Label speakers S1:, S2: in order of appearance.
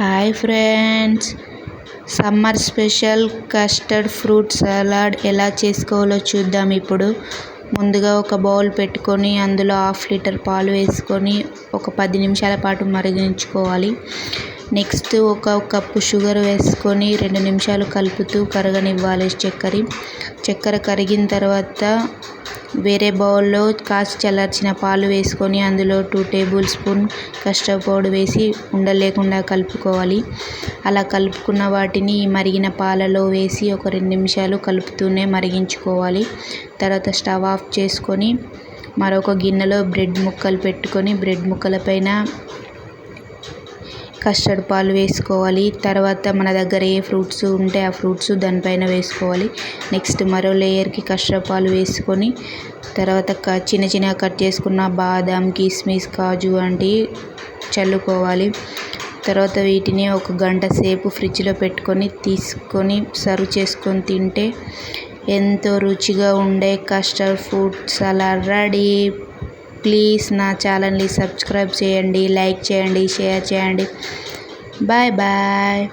S1: Hi friends summer special custard fruit salad ఎలా చేసుకోవాలో చూద్దాం ఇప్పుడు. ముందుగా ఒక బౌల్ పెట్టుకొని అందులో హాఫ్ లీటర్ పాలు వేసుకొని ఒక పది నిమిషాల పాటు మరిగించుకోవాలి. నెక్స్ట్ ఒక కప్పు షుగర్ వేసుకొని రెండు నిమిషాలు కలుపుతూ కరగనివ్వాలి చక్కెర. చక్కెర కరిగిన తర్వాత వేరే బౌల్లో కాచి చల్లార్చిన పాలు వేసుకొని అందులో two table spoon custard powder వేసి ఉండలేకుండా కలుపుకోవాలి. అలా కలుపుకున్న వాటిని మరిగిన పాలలో వేసి ఒక రెండు నిమిషాలు కలుపుతూనే మరిగించుకోవాలి. తర్వాత స్టవ్ ఆఫ్ చేసుకొని మరొక గిన్నెలో బ్రెడ్ ముక్కలు పెట్టుకొని బ్రెడ్ ముక్కల పైన కస్టర్డ్ పాలు వేసుకోవాలి. తర్వాత మన దగ్గర ఏ ఫ్రూట్స్ ఉంటే ఆ ఫ్రూట్స్ దానిపైన వేసుకోవాలి. నెక్స్ట్ మరో లేయర్కి కస్టర్డ్ పాలు వేసుకొని తర్వాత క చిన్న చిన్నగా కట్ చేసుకున్న బాదం కిస్మిస్ కాజు వంటి చల్లుకోవాలి. తర్వాత వీటిని ఒక గంట సేపు ఫ్రిడ్జ్లో పెట్టుకొని తీసుకొని సర్వ్ చేసుకొని తింటే ఎంతో రుచిగా ఉండే custard fruit salad ready. Please నా ఛానల్ని సబ్స్క్రైబ్ చేయండి లైక్ చేయండి షేర్ చేయండి. Bye bye.